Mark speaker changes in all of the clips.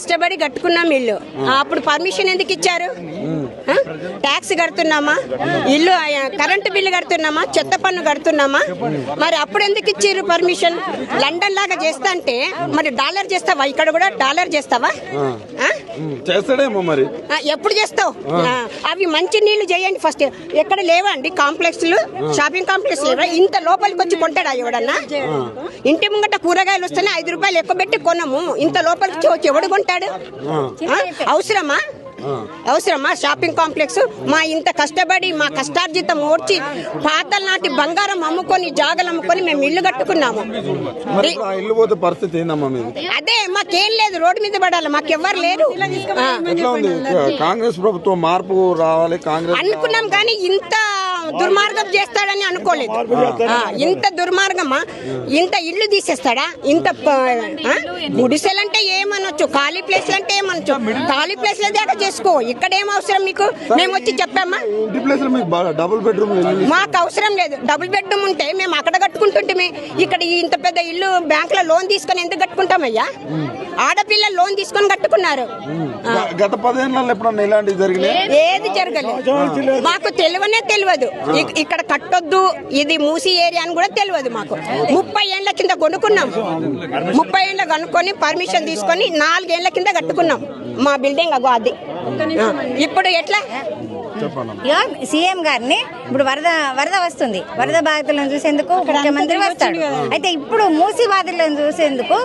Speaker 1: కష్టపడి కట్టుకున్నాం ఇల్లు. అప్పుడు పర్మిషన్ ఎందుకు ఇచ్చారు? ట్యాక్స్ కడుతున్నామా? ఇల్లు కరెంటు బిల్లు కడుతున్నామా? చెత్త పన్ను కడుతున్నామా? మరి అప్పుడు ఎందుకు ఇచ్చారు పర్మిషన్? లండన్ లాగా చేస్తా అంటే మరి డాలర్ చేస్తావా? ఇక్కడ కూడా డాలర్ చేస్తావా?
Speaker 2: చేస్తాడేమో మరి.
Speaker 1: ఎప్పుడు చేస్తావు? అవి మంచి నీళ్ళు చేయండి ఫస్ట్. ఎక్కడ లేవా అండి కాంప్లెక్స్లు షాపింగ్ కాంప్లెక్స్ లేవా? ఇంత లోపలికి వచ్చి కొంటాడా ఎవడన్నా? ఇంటి ముంగట కూరగాయలు వస్తేనే ఐదు రూపాయలు ఎక్కువ పెట్టి కొనము. ఇంత లోపలికి వచ్చి ఎవడు కొంటాడు ఆ, అవసరమా? అవసరమా? షాపింగ్ కాంప్లెక్స్ మా ఇంత కష్టపడి మా కష్టార్జితం ఓడ్చి పాతల నాటి బంగారం అమ్ముకొని జాగలు అమ్ముకొని మేము ఇల్లు కట్టుకున్నాము.
Speaker 2: మరి ఇప్పుడు ఆ ఇల్లు పోతే పరిస్థితి ఏందమ్మా మీది?
Speaker 1: అదే మాకేం లేదు రోడ్డు మీద పడాలి మాకెవ్వరు లేరు.
Speaker 2: కాంగ్రెస్ ప్రభుత్వం మార్పు రావాలి కాంగ్రెస్
Speaker 1: అనుకున్నాం కానీ ఇంత దుర్మార్గం చేస్తాడని అనుకోలేదు. ఇంత దుర్మార్గమా? ఇంత ఇల్లు తీసేస్తాడా? ఇంత ప- ఆ? ఏమనొచ్చు ఖాళీ ప్లేస్ అంటే ఏమనొచ్చు? ఖాళీ ప్లేస్ దాకా చేసుకో. ఇక్కడ ఏం అవసరం మీకు? మేము వచ్చి చెప్పామా?
Speaker 2: లో డబుల్ బెడ్రూమ్
Speaker 1: మాకు అవసరం లేదు. డబుల్ బెడ్రూమ్ ఉంటే మేము అక్కడ కట్టుకుంటుంటే ఇక్కడ ఇంత పెద్ద ఇల్లు బ్యాంక్లో లోన్ తీసుకొని ఎందుకు కట్టుకుంటామయ్యా? ఆడపిల్లలు లోన్ తీసుకొని కట్టుకున్నారు.
Speaker 2: గత పదేళ్ళలో ఎప్పుడన్నా ఇలాంటివి జరిగినాయి?
Speaker 1: ఏది జరగలేదు. మాకు తెలియనే తెలియదు. ఇక్- ఇక్కడ కట్టొద్దు. ఇది మూసి ఏరియా అని కూడా తెలియదు మాకు. ముప్పై ఏళ్ళ కింద కొనుక్కున్నాం ముప్పై ఏళ్ళ కనుక్కొని పర్మిషన్ తీసుకొని నాలుగేళ్ళ కింద కట్టుకున్నాం. మా బిల్డింగ్ అగో అది. ఇప్పుడు ఎట్లా?
Speaker 3: ఇగో సీఎం గారిని ఇప్పుడు వరద వరద వస్తుంది. వరద బాధితులను చూసేందుకు ముఖ్యమంత్రి వస్తాడు. అయితే ఇప్పుడు మూసి బాధితులను చూసేందుకు.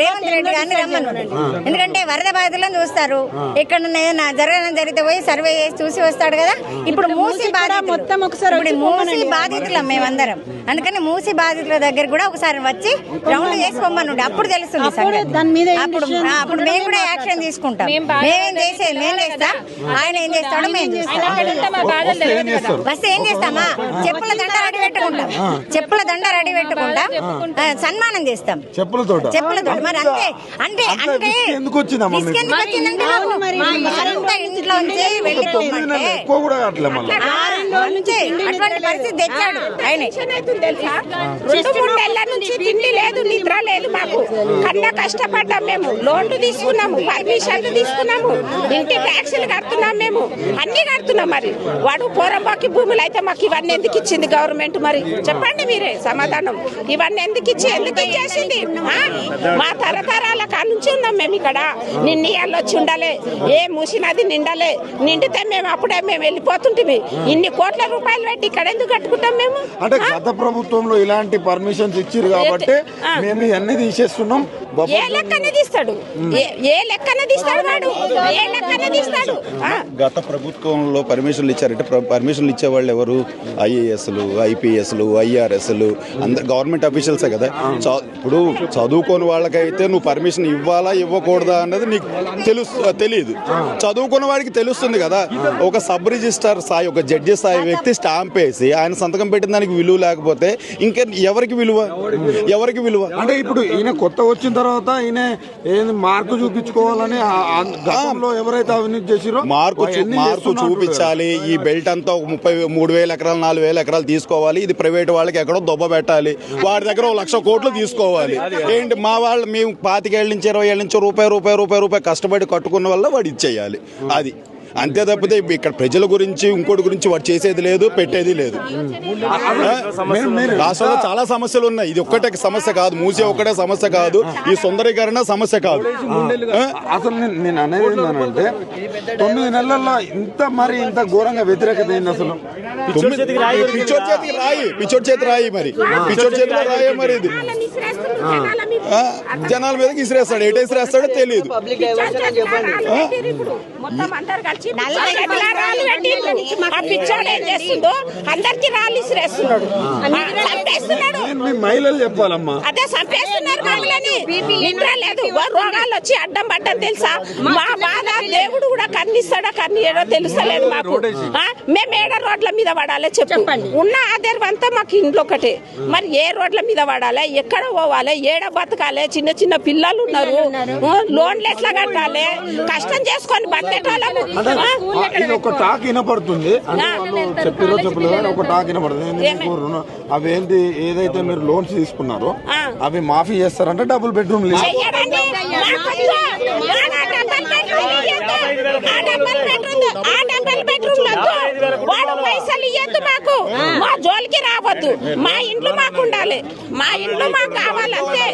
Speaker 3: రేవంత్ రెడ్డి గారిని రమ్మను. ఎందుకంటే వరద బాధితులను చూస్తారు. ఎక్కడ ఏదైనా జరగడం జరిగితే పోయి సర్వే చేసి చూసి వస్తాడు కదా. ఇప్పుడు మూసి బాధితులు. మొత్తం ఒకసారి మూసి బాధితులం మేమందరం. అందుకని మూసి బాధితుల దగ్గర కూడా ఒకసారి వచ్చి రౌండ్ చేసి పొమ్మనుండి. అప్పుడు తెలుస్తుంది. అప్పుడు మేము కూడా యాక్షన్ తీసుకుంటాం. మేమేం చేసేది మేము చేస్తాం? ఆయన ఏం చేస్తాడో? మేము చేస్తాం.
Speaker 2: వస్తే ఏం
Speaker 3: చేస్తామా? చెప్పుల దండ రెడీ పెట్టుకుంటాం. చెప్పుల దండ రెడీ పెట్టుకుంటాం. ఆ, సన్మానం చేస్తాం.
Speaker 2: చెప్పులతో
Speaker 3: చెప్పుల దండ మరి అంతే అంటే అంటే
Speaker 2: ఎందుకు వచ్చిందమ్మా
Speaker 3: ఇంట్లోంచి వెళ్ళిపోమంటే అంతే అటువంటి పరిస్థితి తెచ్చాడు ఆయన.
Speaker 4: రెండు మూడు నెలల నుంచి తిండి లేదు నిద్ర లేదు మాకు. కన్నా కష్టపడ్డాం మేము. లోన్లు తీసుకున్నాము పర్మిషన్లు తీసుకున్నాము ఇంటి ట్యాక్సీలు కడుతున్నాం మేము. అన్ని కడుతున్నాం మరి. వాడు పోరంబాకి భూములు అయితే మాకు ఇవన్నీ ఎందుకు ఇచ్చింది గవర్నమెంట్ మరి? చెప్పండి మీరే సమాధానం. ఇవన్నీ ఎందుకు ఇచ్చి ఎందుకు ఇచ్చేసింది? మా తరతరాల నుంచి ఉన్నాం మేము ఇక్కడ. నిన్న వచ్చి ఉండాలి. ఏ మూసినది నిండాలి. నిండితే మేము అప్పుడే మేము వెళ్ళిపోతుంటిమి. ఇన్ని కోట్ల రూపాయలు పెట్టి ఇక్కడ ఎందుకు కట్టుకుంటాం మేము?
Speaker 2: అంటే గత ప్రభుత్వంలో ఇలాంటి పర్మిషన్స్ ఇచ్చిరు కాబట్టి. మేము ఇవన్నీ తీసేస్తున్నాం.
Speaker 4: ఏ లెక్కన తీస్తాడు? ఏ- లెక్కన తీస్తాడు వాడు? ఏ లెక్కన తీస్తాడు?
Speaker 5: గత ప్రభుత్వంలో పర్మిషన్లు ఇచ్చారంటే ప్ర- పర్మిషన్లు ఇచ్చేవాళ్ళు ఎవరు? ఐఏఎస్లు ఐపీఎస్లు ఐఆర్ఎస్లు అందరు గవర్నమెంట్ అఫీషియల్సే కదా? ఇప్పుడు చదువుకోని వాళ్ళకైతే నువ్వు పర్మిషన్ ఇవ్వాలా ఇవ్వకూడదా అన్నది నీకు తెలుసు తెలియదు చదువుకున్న వాడికి తెలుస్తుంది కదా? ఒక సబ్ రిజిస్టర్ స్థాయి ఒక జడ్జి స్థాయి వ్యక్తి స్టాంప్ వేసి ఆయన సంతకం పెట్టిన దానికి విలువ లేకపోతే ఇంకా ఎవరికి విలువ? ఎవరికి విలువ.
Speaker 2: అంటే ఇప్పుడు ఈయన కొత్త వచ్చిన తర్వాత ఈయన ఏంది మార్కు చూపించుకోవాలని గతంలో ఎవరైతే అవినీతి చేసిరో
Speaker 5: మార్కు మార్కు. చూపించాలి. ఈ బెల్ట్ అంతా ఒక ముప్పై మూడు వేల ఎకరాలు నాలుగు వేల ఎకరాలు తీసుకోవాలి. ఇది ప్రైవేట్ వాళ్ళకి ఎక్కడో దొబ్బ పెట్టాలి. వాడి దగ్గర ఒక లక్ష కోట్లు తీసుకోవాలి. ఏంటి? మా వాళ్ళు మేము పాతికేళ్ళ నుంచి ఇరవై ఏళ్ళ నుంచి రూపాయి రూపాయి రూపాయి రూపాయి కష్టపడి కట్టుకున్న వల్ల వాడు ఇచ్చేయాలి. అది. అంతే తప్పితే ఇక్కడ ప్రజల గురించి ఇంకోటి గురించి వాడు చేసేది లేదు పెట్టేది లేదు.
Speaker 2: మీరు- మీరు
Speaker 5: రాష్ట్రంలో చాలా సమస్యలు ఉన్నాయి. ఇది ఒక్కటే సమస్య కాదు మూసే ఒక్కటే సమస్య కాదు ఈ సుందరీకరణ సమస్య కాదు?
Speaker 2: అసలు నేను అనేది ఏంటంటే తొమ్మిది నెలల్లో ఇంత మరి ఇంత ఘోరంగా వ్యతిరేకత ఏంది అసలు?
Speaker 5: పిచ్చోడి చేతికి రాయి పిచ్చోడి చేతి రాయి మరి. పిచ్చోడి చేతిలో రాయే మరి ఇది. జనాల మీదకి ఇసిరేస్తాడు. ఎటు ఇసిరేస్తాడో తెలియదు
Speaker 4: అందరికి రాళ్ళు ఇసిరేస్తున్నాడు.
Speaker 2: మహిళలు చెప్పాలమ్మా.
Speaker 4: అదే చంపేస్తున్నారు మమ్మల్ని నిద్ర లేదు. రోగాలు వచ్చి అడ్డం పడ్డం తెలుసా? మా బాధ దేవుడు కూడా కన్నిస్తాడో కన్నీయడో తెలుస్తలేదు మాకు. ఆ, మేము ఏడ రోడ్ల మీద పడాలి చెప్పండి. ఉన్న ఆధారం అంతా మాకు ఇంట్లో ఒకటే మరి ఏ రోడ్ల మీద పడాలి? ఎక్కడ పోవాలి? ఏడ బతకాలి? చిన్న చిన్న పిల్లలు ఉన్నారు. లోన్లు ఎట్లా కట్టాలి? కష్టం చేసుకొని
Speaker 2: ఒక టాక్ వినపడుతుంది. చెప్పిరో చెప్పలేదు ఒక టాక్ అవేంటి ఏదైతే మీరు లోన్స్ తీసుకున్నారో
Speaker 4: ఆ.
Speaker 2: అవి మాఫీ చేస్తారంటే డబుల్ బెడ్రూమ్
Speaker 4: ఆ బెడ్రూమ్ ఆ బెడ్రూమ్ వాడు పైసలు ఇయ్యొద్దు మాకు. మా జోలికి రావద్దు. మా ఇంట్లో మాకు ఉండాలి. మా ఇంట్లో మాకు కావాలంతే.